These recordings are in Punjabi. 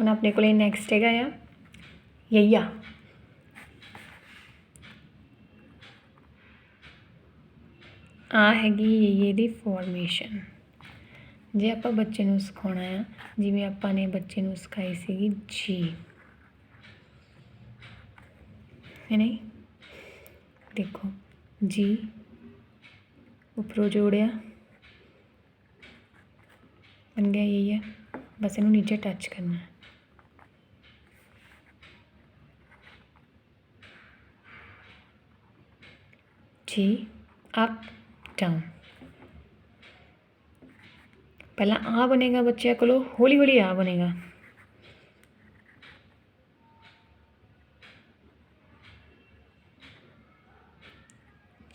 ਹੁਣ ਆਪਣੇ ਕੋਲੇ ਨੈਕਸਟ ਹੈਗਾ ਆ, ਯਈਆ। ਆ ਹੈਗੀ ਯਈਏ ਦੀ ਫਾਰਮੇਸ਼ਨ ਜੇ ਆਪਾਂ ਬੱਚੇ ਨੂੰ ਸਿਖਾਉਣਾ ਆ, ਜਿਵੇਂ ਆਪਾਂ ਨੇ ਬੱਚੇ ਨੂੰ ਸਿਖਾਈ ਸੀਗੀ ਜੀ ਹੈ ਨਹੀਂ? ਦੇਖੋ ਜੀ ਉੱਪਰੋਂ ਜੋੜਿਆ, ਬਣ ਗਿਆ ਯਈਆ। ਬਸ ਇਹਨੂੰ ਨੀਚੇ ਟੱਚ ਕਰਨਾ। ਹੈ ਜੀ ਅਪ ਡਾਊਨ ਪਹਿਲਾਂ ਆ ਬਣੇਗਾ ਬੱਚਿਆਂ ਕੋਲੋਂ ਹੌਲੀ ਹੌਲੀ ਆ ਬਣੇਗਾ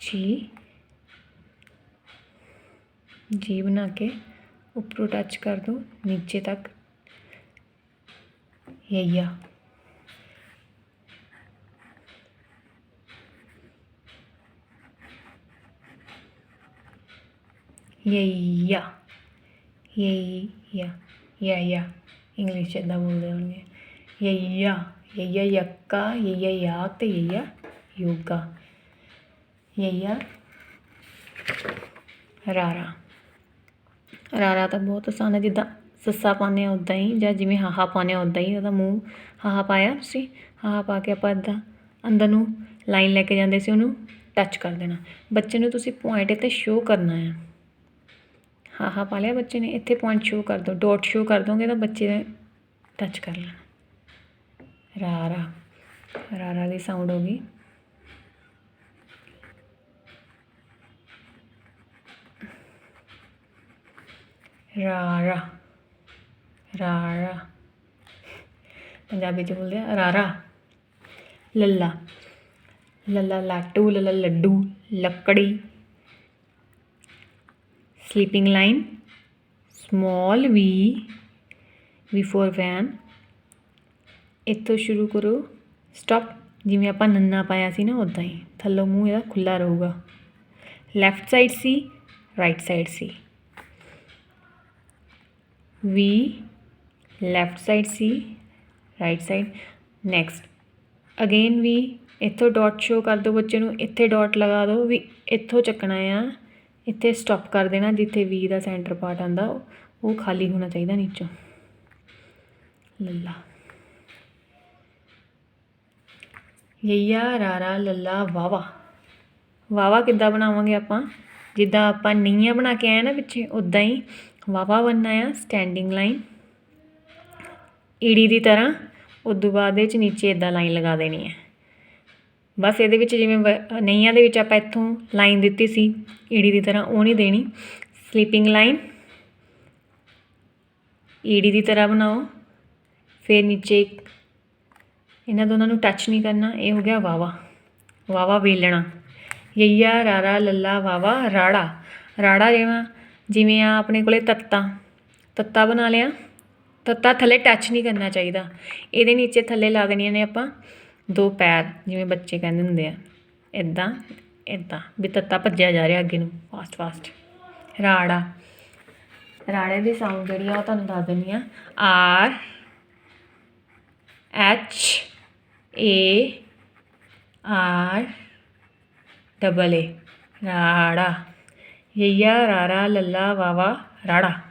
ਜੀ ਜੀ ਬਣਾ ਕੇ ਉੱਪਰੋਂ ਟੱਚ ਕਰ ਦੋ ਨੀਚੇ ਤੱਕ ਯਈਆ ਯਈਆ ਯਈਆ ਯਈਆ ਇੰਗਲਿਸ਼ 'ਚ ਇੱਦਾਂ ਬੋਲਦੇ ਹੋਣਗੇ ਯਈਆ ਯਈਆ ਯੱਕਾ ਯਈਆ ਯਾਕ ਤੇ ਯਈਆ ਯੋਗਾ ਯਈਆ ਰਾਰਾ ਰਾਰਾ ਤਾਂ ਬਹੁਤ ਆਸਾਨ ਹੈ, ਜਿੱਦਾਂ ਸੱਸਾ ਪਾਉਂਦੇ ਹਾਂ ਉੱਦਾਂ ਹੀ, ਜਾਂ ਜਿਵੇਂ ਹਾਹਾ ਪਾਉਂਦੇ ਹਾਂ ਉੱਦਾਂ ਹੀ, ਉਹਦਾ ਮੂੰਹ ਹਾਹਾ ਪਾਇਆ ਤੁਸੀਂ, ਹਾਹਾ ਪਾ ਕੇ ਆਪਾਂ ਇੱਦਾਂ ਅੰਦਰ ਨੂੰ ਲਾਈਨ ਲੈ ਕੇ ਜਾਂਦੇ ਸੀ, ਉਹਨੂੰ ਟੱਚ ਕਰ ਦੇਣਾ। ਬੱਚੇ ਨੂੰ ਤੁਸੀਂ ਪੁਆਇੰਟ ਤੇ ਸ਼ੋ ਕਰਨਾ ਹੈ। ਹਾਹਾ ਪਾ ਲਿਆ ਬੱਚੇ ਨੇ। ਇੱਥੇ ਪੁਆਇੰਟ ਸ਼ੋ ਕਰ ਦਿਓ ਡਾਟ ਸ਼ੋ ਕਰ ਦੋਗੇ ਤਾਂ ਬੱਚੇ ਨੇ ਟੱਚ ਕਰ ਲੈਣਾ। ਰਾਰਾ। ਰਾਰਾ ਦੀ ਸਾਊਂਡ ਹੋ ਗਈ। ਰਾਰਾ। ਰਾਰਾ। ਪੰਜਾਬੀ ਚ ਬੋਲਦੇ ਆ ਰਾਰਾ। ਲੱਲਾ। ਲੱਲਾ ਲਾਟੂ, ਲੱਲਾ ਲੱਡੂ, ਲੱਕੜੀ। Sleeping line, small v v for van. ਇੱਥੋਂ ਸ਼ੁਰੂ ਕਰੋ। ਸਟਾਪ ਜਿਵੇਂ ਆਪਾਂ ਨੰਨਾ ਪਾਇਆ ਸੀ ਨਾ ਉਦਾਂ ਹੀ। ਥੱਲੋਂ ਮੂੰਹ ਇਹਦਾ ਖੁੱਲਾ ਰਹੂਗਾ। ਲੈਫਟ ਸਾਈਡ ਸੀ ਰਾਈਟ ਸਾਈਡ ਸੀ v ਲੈਫਟ ਸਾਈਡ ਸੀ ਰਾਈਟ ਸਾਈਡ ਨੈਕਸਟ ਅਗੇਨ ਵੀ ਇੱਥੋਂ ਡਾਟ ਸ਼ੋ ਕਰ ਦਿਓ ਬੱਚੇ ਨੂੰ। ਇੱਥੇ ਡਾਟ ਲਗਾ ਦਿਓ ਵੀ ਇੱਥੋਂ ਚੱਕਣਾ ਆ। ਇੱਥੇ ਸਟਾਪ ਕਰ ਦੇਣਾ, ਜਿੱਥੇ ਵੀ ਦਾ ਸੈਂਟਰ ਪਾਰਟ ਆਂਦਾ ਉਹ ਖਾਲੀ ਹੋਣਾ ਚਾਹੀਦਾ ਨੀਚੋਂ। ਲੱਲਾ। ਯਈਆ ਰਾਰਾ ਲੱਲਾ ਵਾਵਾ ਵਾਵਾ ਕਿੱਦਾਂ ਬਣਾਵਾਂਗੇ ਆਪਾਂ? ਜਿੱਦਾਂ ਆਪਾਂ ਨੀਆਂ ਬਣਾ ਕੇ ਆਏ ਨਾ ਪਿੱਛੇ ਉਦਾਂ ਹੀ ਵਾਵਾ ਬਣਨਾ ਆ ਸਟੈਂਡਿੰਗ ਲਾਈਨ ਈੜੀ ਦੀ ਤਰ੍ਹਾਂ, ਉਦੋਂ ਬਾਅਦ ਇਹ ਚ ਨੀਚੇ ਇਦਾਂ ਲਾਈਨ ਲਗਾ ਦੇਣੀ ਹੈ ਬਸ ਇਹਦੇ ਵਿੱਚ ਜਿਵੇਂ ਵ- ਨਈਆਂ ਦੇ ਵਿੱਚ ਆਪਾਂ ਇੱਥੋਂ ਲਾਈਨ ਦਿੱਤੀ ਸੀ, ਈੜੀ ਦੀ ਤਰ੍ਹਾਂ, ਉਹ ਨਹੀਂ ਦੇਣੀ। ਸਲੀਪਿੰਗ ਲਾਈਨ ਈੜੀ ਦੀ ਤਰ੍ਹਾਂ ਬਣਾਓ। ਫਿਰ ਨੀਚੇ ਇਹਨਾਂ ਦੋਨਾਂ ਨੂੰ ਟੱਚ ਨਹੀਂ ਕਰਨਾ, ਇਹ ਹੋ ਗਿਆ ਵਾਵਾ। ਵਾਵਾ ਵੇਲਣਾ। ਯਈਆ, ਰਾਰਾ, ਲੱਲਾ, ਵਾਵਾ, ਰਾੜਾ। ਰਾੜਾ ਜਿਵੇਂ ਜਿਵੇਂ ਆ ਆਪਣੇ ਕੋਲੇ ਤੱਤਾ। ਤੱਤਾ ਬਣਾ ਲਿਆ। ਤੱਤਾ ਥੱਲੇ ਟੱਚ ਨਹੀਂ ਕਰਨਾ ਚਾਹੀਦਾ। ਇਹਦੇ ਨੀਚੇ ਥੱਲੇ ਲਾ ਦੇਣੀਆਂ ਨੇ ਆਪਾਂ। ਦੋ ਪੈਰ, ਜਿਵੇਂ ਬੱਚੇ ਕਹਿੰਦੇ ਹੁੰਦੇ ਆ। ਇੱਦਾਂ ਇੱਦਾਂ ਵੀ ਤੱਤਾ ਭੱਜਿਆ ਜਾ ਰਿਹਾ ਅੱਗੇ ਨੂੰ ਫਾਸਟ ਫਾਸਟ ਰਾੜਾ। ਰਾੜੇ ਦੀ ਸਾਊਂਡ ਜਿਹੜੀ ਆ, ਉਹ ਤੁਹਾਨੂੰ ਦੱਸ ਦਿੰਦੀ ਆ। R H A R double A ਰਾੜਾ। ਯਈਆ ਰਾਰਾ ਲੱਲਾ ਵਾਵਾ ਰਾੜਾ।